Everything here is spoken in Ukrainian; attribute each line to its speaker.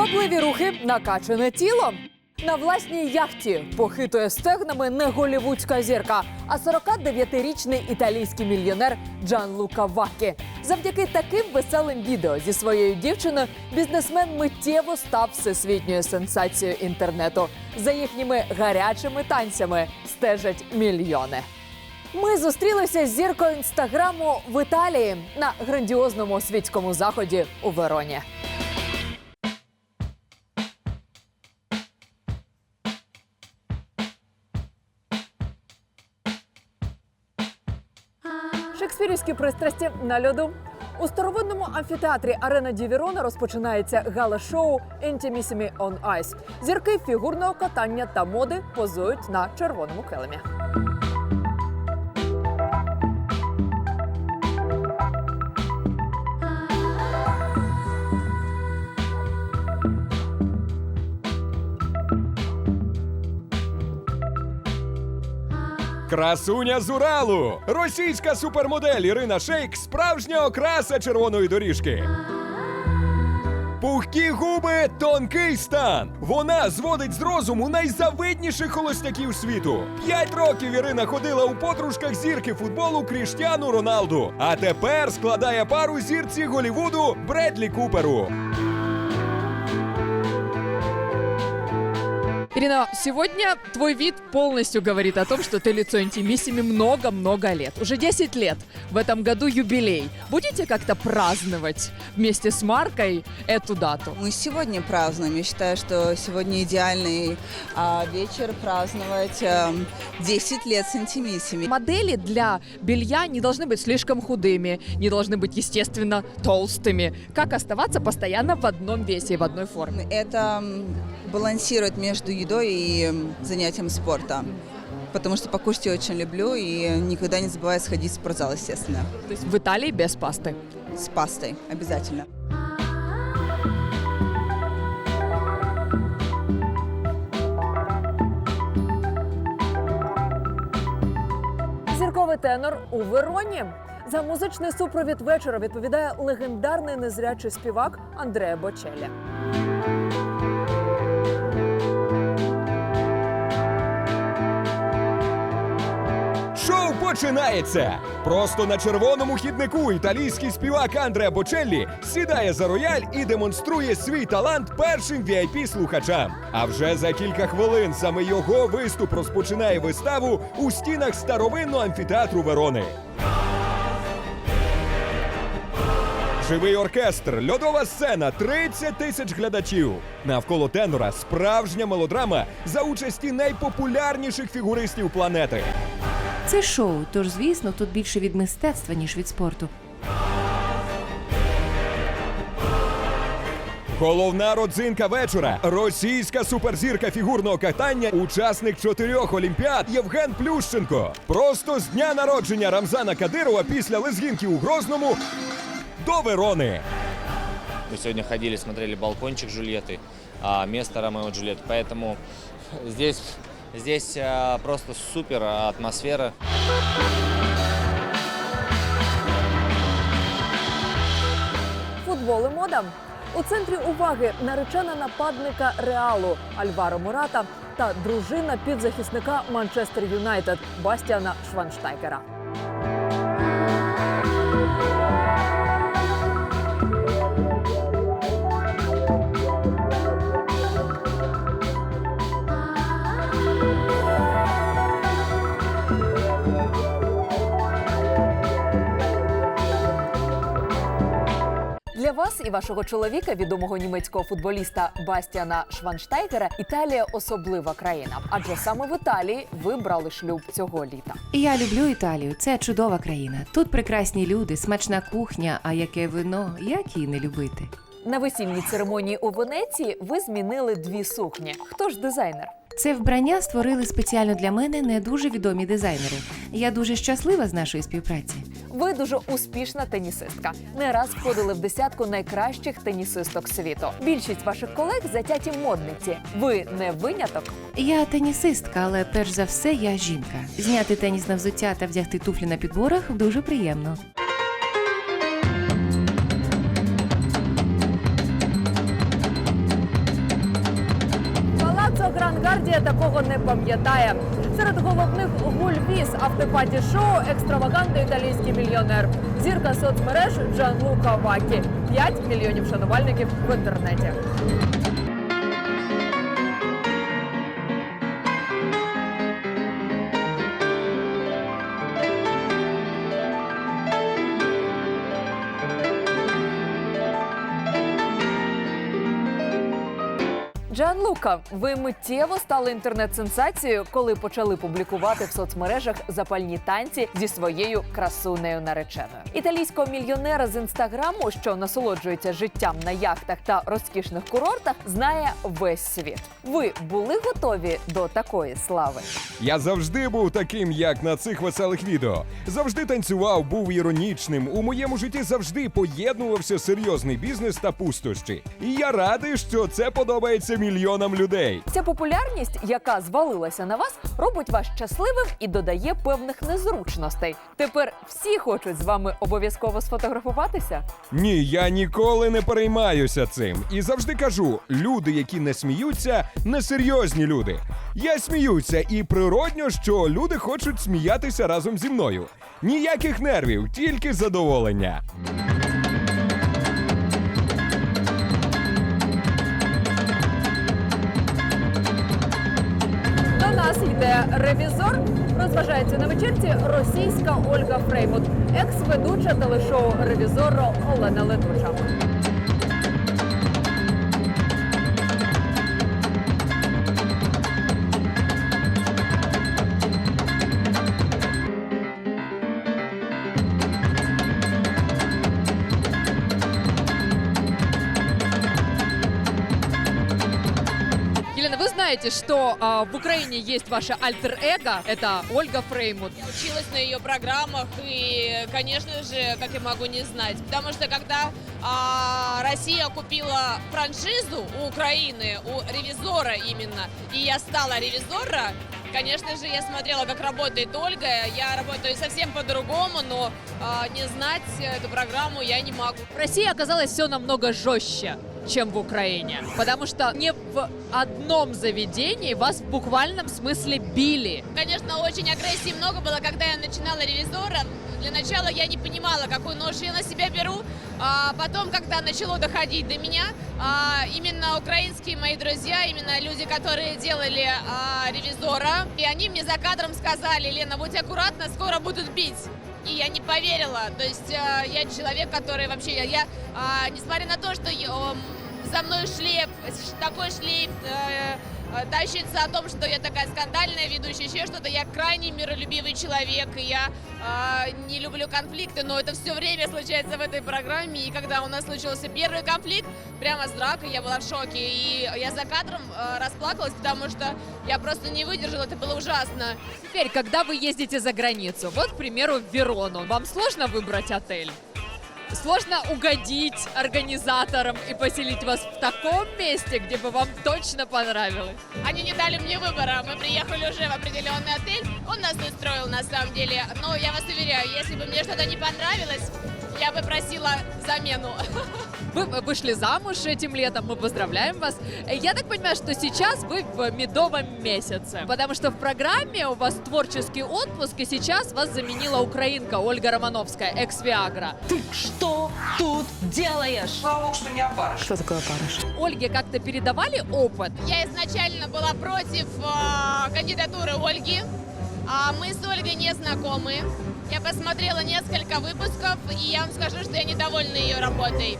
Speaker 1: Звабливі рухи, накачане тіло. На власній яхті похитує стегнами не голівудська зірка, а 49-річний італійський мільйонер Джан Лука Вакі. Завдяки таким веселим відео зі своєю дівчиною бізнесмен миттєво став всесвітньою сенсацією інтернету. За їхніми гарячими танцями стежать мільйони. Ми зустрілися з зіркою інстаграму в Італії на грандіозному світському заході у Вероні. Шекспірівські пристрасті на льоду. У старовинному амфітеатрі Арена Ді Вірона розпочинається гала-шоу Intimissimi on Ice. Зірки фігурного катання та моди позують на червоному килимі.
Speaker 2: Красуня з Уралу! Російська супермодель Ірина Шейк справжня окраса червоної доріжки. Пухкі губи, тонкий стан. Вона зводить з розуму найзавидніших холостяків світу. П'ять років Ірина ходила у подружках зірки футболу Кріштіану Роналду. А тепер складає пару зірці Голівуду Бредлі Куперу.
Speaker 1: Ирина, сегодня твой вид полностью говорит о том, что ты лицо интимиссими много-много лет. Уже 10 лет. В этом году юбилей. Будете как-то праздновать вместе с Маркой эту дату?
Speaker 3: Мы сегодня празднуем. Я считаю, что сегодня идеальный а, вечер праздновать эм, 10 лет с интимиссими.
Speaker 1: Модели для белья не должны быть слишком худыми, не должны быть, естественно, толстыми. Как оставаться постоянно в одном весе и в одной форме?
Speaker 3: Это балансирует между едой и занятием спорта. Потому что покушать я очень люблю и никогда не забываю сходить в спортзал, естественно.
Speaker 1: То есть в Италии без пасты.
Speaker 3: С пастой обязательно.
Speaker 1: Зірковий тенор у Вероні. За музичний супровід вечора відповідає легендарний незрячий співак Андреа Бочелі.
Speaker 2: Починається! Просто на червоному хіднику італійський співак Андреа Бочеллі сідає за рояль і демонструє свій талант першим vip слухачам. А вже за кілька хвилин саме його виступ розпочинає виставу у стінах старовинного амфітеатру Верони. Живий оркестр, льодова сцена, 30 тисяч глядачів. Навколо тенора справжня мелодрама за участі найпопулярніших фігуристів планети.
Speaker 4: Це шоу, тож звісно, тут більше від мистецтва, ніж від спорту.
Speaker 2: Головна родзинка вечора російська суперзірка фігурного катання, учасник чотирьох олімпіад Євген Плющенко. Просто з дня народження Рамзана Кадирова після лезгінки у Грозному до Верони.
Speaker 5: Мы сегодня ходили, смотрели балкончик Джульетты, а, место Ромео и Джульетты. Поэтому здесь, здесь просто супер атмосфера.
Speaker 1: Футбол і мода. У центрі уваги наречена нападника Реалу Альваро Мурата та дружина підзахисника Манчестер Юнайтед Бастіана Шванштайкера. Вашого чоловіка, відомого німецького футболіста Бастіана Шванштайгера, Італія особлива країна, адже саме в Італії ви брали шлюб цього літа.
Speaker 4: Я люблю Італію. Це чудова країна. Тут прекрасні люди, смачна кухня, а яке вино, як її не любити.
Speaker 1: На весільній церемонії у Венеції ви змінили дві сукні. Хто ж дизайнер?
Speaker 4: Це вбрання створили спеціально для мене не дуже відомі дизайнери. Я дуже щаслива з нашої співпраці.
Speaker 1: Ви дуже успішна тенісистка. Не раз входили в десятку найкращих тенісисток світу. Більшість ваших колег затяті модниці. Ви не виняток.
Speaker 4: Я тенісистка, але перш за все я жінка. Зняти теніс на взуття та вдягти туфлі на підборах дуже приємно.
Speaker 1: Авангардія такого не пам'ятає. Серед головних гульвіз автопаті шоу екстравагантний італійський мільйонер. Зірка соцмереж Джанлука Вакі. 5 мільйонів шанувальників в інтернеті. Джан Лука, ви миттєво стали інтернет-сенсацією, коли почали публікувати в соцмережах запальні танці зі своєю красунею нареченою. Італійського мільйонера з інстаграму, що насолоджується життям на яхтах та розкішних курортах, знає весь світ. Ви були готові до такої слави?
Speaker 2: Я завжди був таким, як на цих веселих відео. Завжди танцював, був іронічним. У моєму житті завжди поєднувався серйозний бізнес та пустощі. І я радий, що це подобається мільйонам людей.
Speaker 1: Ця популярність, яка звалилася на вас, робить вас щасливим і додає певних незручностей. Тепер всі хочуть з вами обов'язково сфотографуватися.
Speaker 2: Ні, я ніколи не переймаюся цим. І завжди кажу: люди, які не сміються, несерйозні люди. Я сміюся, і природньо, що люди хочуть сміятися разом зі мною. Ніяких нервів, тільки задоволення.
Speaker 1: Йде ревізор. Розважається на вечірці російська Ольга Фреймут, екс-ведуча телешоу Ревізоро Олена Летуча.
Speaker 6: Знаете, что а, в Украине есть ваше альтер-эго, это Ольга Фреймут.
Speaker 7: Я училась на ее программах и, конечно же, как я могу не знать, потому что когда а, Россия купила франшизу у Украины, у ревизора именно, и я стала ревизора, конечно же, я смотрела, как работает Ольга, я работаю совсем по-другому, но а, не знать эту программу я не могу.
Speaker 6: В России оказалось все намного жестче, чем в Украине, потому что не в одном заведении вас в буквальном смысле били.
Speaker 7: Конечно, очень агрессии много было, когда я начинала ревизора. Для начала я не понимала, какую ношу я на себя беру. А потом, когда начало доходить до меня, а, именно украинские мои друзья, именно люди, которые делали а, ревизора, и они мне за кадром сказали, Лена, будь аккуратна, скоро будут бить. И я не поверила. То есть а, я человек, который вообще, я, я, несмотря на то, что за мной шлейф, такой шлейф э, э, тащится о том, что я такая скандальная ведущая, еще что-то. Я крайне миролюбивый человек, и я э, не люблю конфликты, но это все время случается в этой программе. И когда у нас случился первый конфликт, прямо с дракой, я была в шоке. И я за кадром э, расплакалась, потому что я просто не выдержала, это было ужасно.
Speaker 6: Теперь, когда вы ездите за границу, вот, к примеру, в Верону, вам сложно выбрать отель? Сложно угодить организаторам и поселить вас в таком месте, где бы вам точно понравилось?
Speaker 7: Они не дали мне выбора. Мы приехали уже в определенный отель. Он нас устроил на самом деле. Но я вас уверяю, если бы мне что-то не понравилось, я бы просила замену.
Speaker 6: Вы вышли замуж этим летом, мы поздравляем вас. Я так понимаю, что сейчас вы в медовом месяце, потому что в программе у вас творческий отпуск, и сейчас вас заменила украинка Ольга Романовская, экс-Виагра.
Speaker 8: Ты что тут делаешь?
Speaker 9: Слава богу, что не опарыш.
Speaker 8: Что такое опарыш?
Speaker 6: Ольге как-то передавали опыт?
Speaker 7: Я изначально была против э, кандидатуры Ольги. А мы с Ольгой не знакомы. Я посмотрела несколько выпусков, и я вам скажу, что я недовольна ее работой.